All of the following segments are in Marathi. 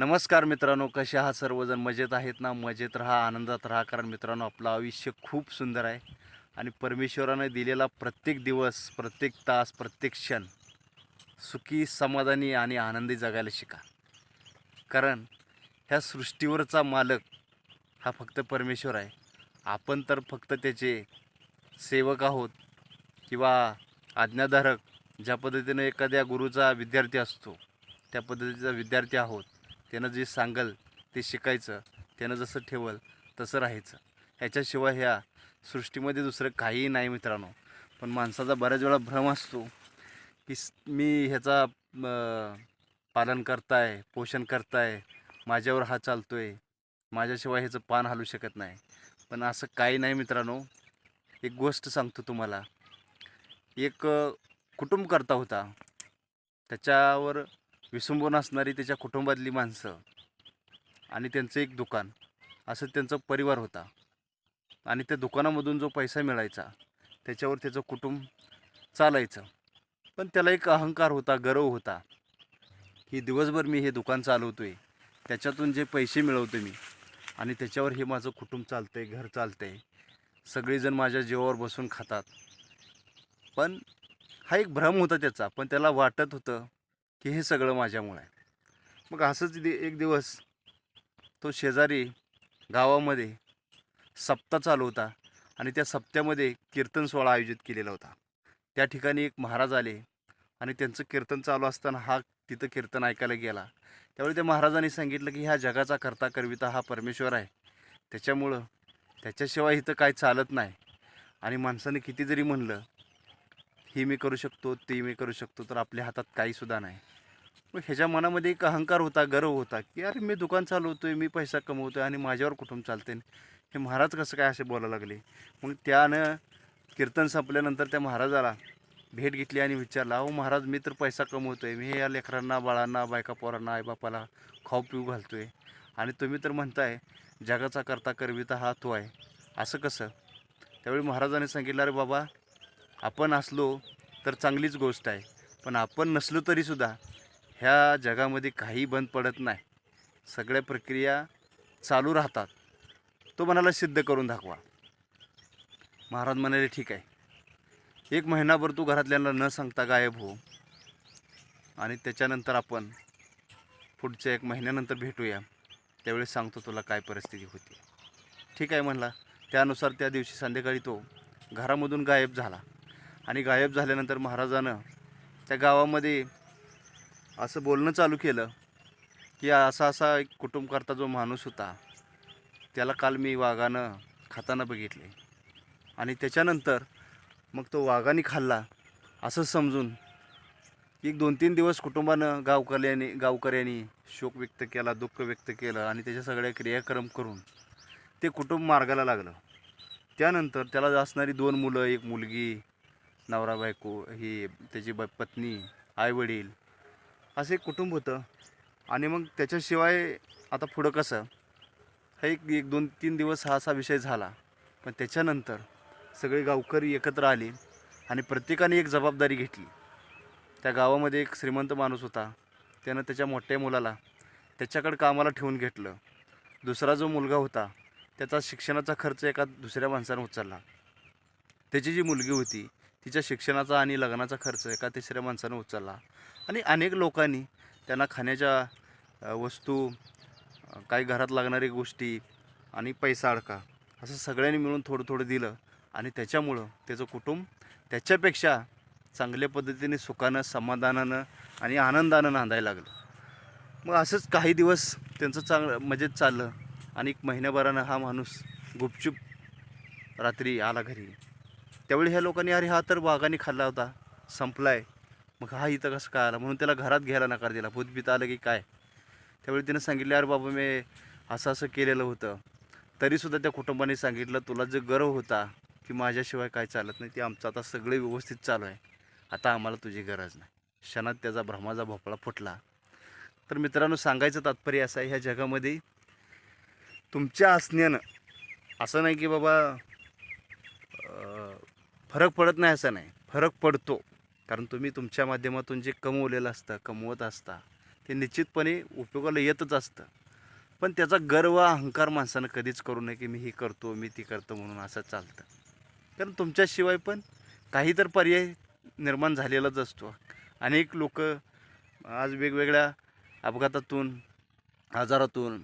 नमस्कार मित्रांनो कसे आहात सर्वजण? मजेत आहेत ना? मजेत राहा आनंदात राहा कारण मित्रांनो आपलं आयुष्य खूप सुंदर आहे. आणि परमेश्वराने दिलेला प्रत्येक दिवस प्रत्येक तास प्रत्येक क्षण सुखी समाधानी आणि आनंदी जगायला शिका. कारण ह्या सृष्टीवरचा मालक हा फक्त परमेश्वर आहे. आपण तर फक्त त्याचे सेवक आहोत किंवा आज्ञाधारक. ज्या पद्धतीनं एखाद्या गुरुचा विद्यार्थी असतो त्या पद्धतीचा विद्यार्थी आहोत. त्यानं जे सांगल ते शिकायचं त्यानं जसं ठेवल तसं राहायचं. ह्याच्याशिवाय ह्या सृष्टीमध्ये दुसरं काहीही नाही मित्रांनो. पण माणसाचा बऱ्याच वेळा भ्रम असतो की मी ह्याचा पालन करताय पोषण करताय माझ्यावर हा चालतो आहे माझ्याशिवाय ह्याचं पान हलू शकत नाही. पण असं काही नाही मित्रांनो. एक गोष्ट सांगतो तुम्हाला. एक कुटुंबकर्ता होता. त्याच्यावर विसंबून असणारी त्याच्या कुटुंबातली माणसं आणि त्यांचं एक दुकान असं त्यांचा परिवार होता. आणि त्या दुकानामधून जो पैसा मिळायचा त्याच्यावर त्याचं कुटुंब चालायचं. पण त्याला एक अहंकार होता गर्व होता. की दिवसभर मी हे दुकान चालवतो आहे त्याच्यातून जे पैसे मिळवतो मी आणि त्याच्यावर हे माझं कुटुंब चालतं आहे घर चालतं आहे सगळेजण माझ्या जीवावर बसून खातात. पण हा एक भ्रम होता त्याचा पण त्याला वाटत होतं की हे सगळं माझ्यामुळं आहे. मग असंच दि- एक दिवस तो शेजारी गावामध्ये सप्ता चालू होता आणि त्या सप्त्यामध्ये कीर्तन सोहळा आयोजित केलेला होता. त्या ठिकाणी एक महाराज आले आणि त्यांचं कीर्तन चालू असताना हा तिथं कीर्तन ऐकायला गेला. त्यावेळी त्या महाराजांनी सांगितलं की ह्या जगाचा करता करविता हा परमेश्वर आहे. त्याच्यामुळं त्याच्याशिवाय इथं काय चालत नाही. आणि माणसाने किती जरी म्हणलं ही मी करू शकतो ते मी करू शकतो तर आपल्या हातात काहीसुद्धा नाही. मग ह्याच्या मनामध्ये एक अहंकार होता गर्व होता की अरे मी दुकान चालवतो आहे मी पैसा कमवतो आहे आणि माझ्यावर कुटुंब चालते हे महाराज कसं काय असे बोलायला लागले? मग त्यानं कीर्तन संपल्यानंतर त्या महाराजाला भेट घेतली आणि विचारला अहो महाराज मी तर पैसा कमवतो आहे मी या लेकरांना बाळांना बायका पोरांना आईबापाला खाऊ पिऊ घालतो आहे आणि तुम्ही तर म्हणताय जगाचा करता करविता हा तो आहे. असं कसं? त्यावेळी महाराजांनी सांगितलं अरे बाबा आपण असलो तर चांगलीच गोष्ट आहे. पण आपण नसलो तरीसुद्धा ह्या जगामध्ये काही बंद पडत नाही. सगळ्या प्रक्रिया चालू राहतात. तो मनाला सिद्ध करून दाखवा. महाराज म्हणाले ठीक आहे. एक महिनाभर तू घरातल्यांना न सांगता गायब हो. आणि त्याच्यानंतर आपण पुढच्या एक महिन्यानंतर भेटूया. त्यावेळेस सांगतो तुला काय परिस्थिती होती. ठीक आहे म्हणला. त्यानुसार त्या दिवशी संध्याकाळी तो घरामधून गायब झाला. आणि गायब झाल्यानंतर महाराजानं त्या गावामध्ये असं बोलणं चालू केलं की असा असा एक कुटुंब करता जो माणूस होता त्याला काल मी वाघानं खाताना बघितले. आणि त्याच्यानंतर मग तो वाघाने खाल्ला असं समजून एक दोन तीन दिवस कुटुंबानं गावकऱ्यांनी गावकऱ्यांनी शोक व्यक्त केला दुःख व्यक्त केलं आणि त्याच्या सगळ्या क्रियाक्रम करून ते कुटुंब मार्गाला लागलं. त्यानंतर त्याला असणारी दोन मुलं एक मुलगी नवरा बायको ही त्याची ब पत्नी आईवडील असं एक कुटुंब होतं. आणि मग त्याच्याशिवाय आता पुढं कसं? हा एक एक दोन तीन दिवस हा असा विषय झाला. पण त्याच्यानंतर सगळे गावकरी एकत्र आले आणि प्रत्येकाने एक जबाबदारी घेतली. त्या गावामध्ये एक श्रीमंत माणूस होता. त्यानं त्याच्या मोठ्या मुलाला त्याच्याकडे कामाला ठेवून घेतलं. दुसरा जो मुलगा होता त्याचा शिक्षणाचा खर्च एका दुसऱ्या माणसानं उचलला. त्याची जी मुलगी होती तिच्या शिक्षणाचा आणि लग्नाचा खर्च एका तिसऱ्या माणसानं उचलला. आणि अनेक लोकांनी त्यांना खाण्याच्या वस्तू काही घरात लागणारी गोष्टी आणि पैसा अडका असं सगळ्यांनी मिळून थोडं थोडं दिलं. आणि त्याच्यामुळं त्याचं कुटुंब त्याच्यापेक्षा चांगल्या पद्धतीने सुखानं समाधानानं आणि आनंदानं नांदायला लागलं. मग असंच काही दिवस त्यांचं चांगलं मजेत चाललं आणि एक महिन्याभरानं हा माणूस गुपचूप रात्री आला घरी. त्यावेळी ह्या लोकांनी अरे हा तर वाघाने खाल्ला होता संपला आहे मग हा इथं कसं काय आला? म्हणून त्याला घरात घ्यायला नकार दिला. भूतभीत आलं की काय? त्यावेळी तिनं सांगितलं अरे बाबा मी असं असं केलेलं होतं. तरीसुद्धा त्या कुटुंबाने सांगितलं तुला जे गर्व होता की माझ्याशिवाय काय चालत नाही ते आमचं आता सगळे व्यवस्थित चालू आहे. आता आम्हाला तुझी गरज नाही. क्षणात त्याचा भ्रमाचा भोपळा फुटला. तर मित्रांनो सांगायचं तात्पर्य असं आहे ह्या जगामध्ये तुमच्या असण्यानं असं नाही की बाबा फरक पडत नाही असं नाही. फरक पडतो. कारण तुम्ही तुमच्या माध्यमातून जे कमवलेलं असतं कमवत असता ते निश्चितपणे उपयोगाला येतच असतं. पण त्याचा गर्व अहंकार माणसानं कधीच करू नये की मी ही करतो मी ती करतो म्हणून असं चालतं. कारण तुमच्याशिवाय पण काही तर पर्याय निर्माण झालेलाच असतो. अनेक लोक आज वेगवेगळ्या अपघातातून आजारातून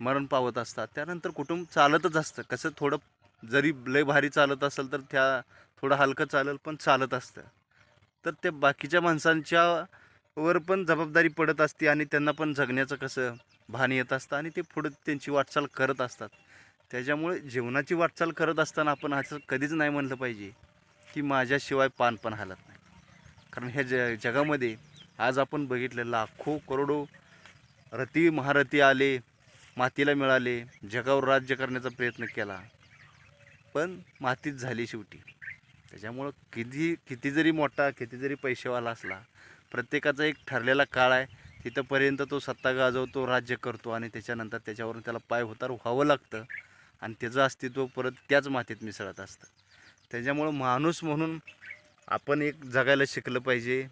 मरण पावत असतात. त्यानंतर कुटुंब चालतच असतं. कसं थोडं जरी लय भारी चालत असेल तर त्या थोडं हलकं चालेल पण चालत असतं. तर ते बाकीच्या माणसांच्या वर पण जबाबदारी पडत असते आणि त्यांना पण जगण्याचं कसं भान येत असतं आणि ते पुढं त्यांची वाटचाल करत असतात. त्याच्यामुळे जीवनाची वाटचाल करत असताना आपण असं कधीच नाही म्हणलं पाहिजे की माझ्याशिवाय पान पण हालत नाही. कारण ह्या ज जगामध्ये आज आपण बघितलं लाखो करोडो रती महारथी आले मातीला मिळाले जगावर राज्य करण्याचा प्रयत्न केला. पण मातीत झाली शेवटी. त्याच्यामुळं किती किती जरी मोठा किती जरी पैसेवाला असला प्रत्येकाचा एक ठरलेला काळ आहे. तिथंपर्यंत तो सत्ता गाजवतो राज्य करतो आणि त्याच्यानंतर त्याच्यावरून त्याला पाय होतार व्हावं लागतं आणि त्याचं अस्तित्व परत त्याच मातीत मिसळत असतं. त्याच्यामुळं माणूस म्हणून आपण एक जगायला शिकलं पाहिजे.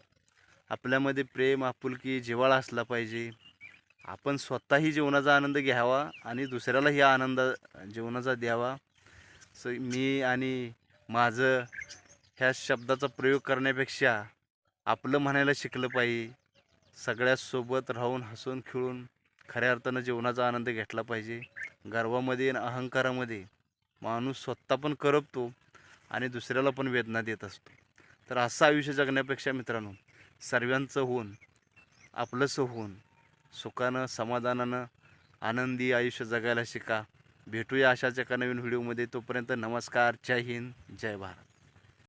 आपल्यामध्ये प्रेम आपुलकी जिव्हाळा असला पाहिजे. आपण स्वतःही जीवनाचा आनंद घ्यावा आणि दुसऱ्यालाही आनंद जीवनाचा द्यावा. स मी आणि माझं ह्या शब्दाचा प्रयोग करण्यापेक्षा आपलं म्हणायला शिकलं पाहिजे. सगळ्यासोबत राहून हसून खेळून खऱ्या अर्थानं जीवनाचा आनंद घेतला पाहिजे. गर्वामध्ये आणि अहंकारामध्ये माणूस स्वतः पण करपतो आणि दुसऱ्याला पण वेदना देत असतो. तर असं आयुष्य जगण्यापेक्षा मित्रांनो सर्वांचं होऊन आपलंसं होऊन सुखानं समाधानानं आनंदी आयुष्य जगायला शिका. भेटूया अशाच एका नवीन व्हिडिओमध्ये. तोपर्यंत नमस्कार. जय हिंद. जय भारत.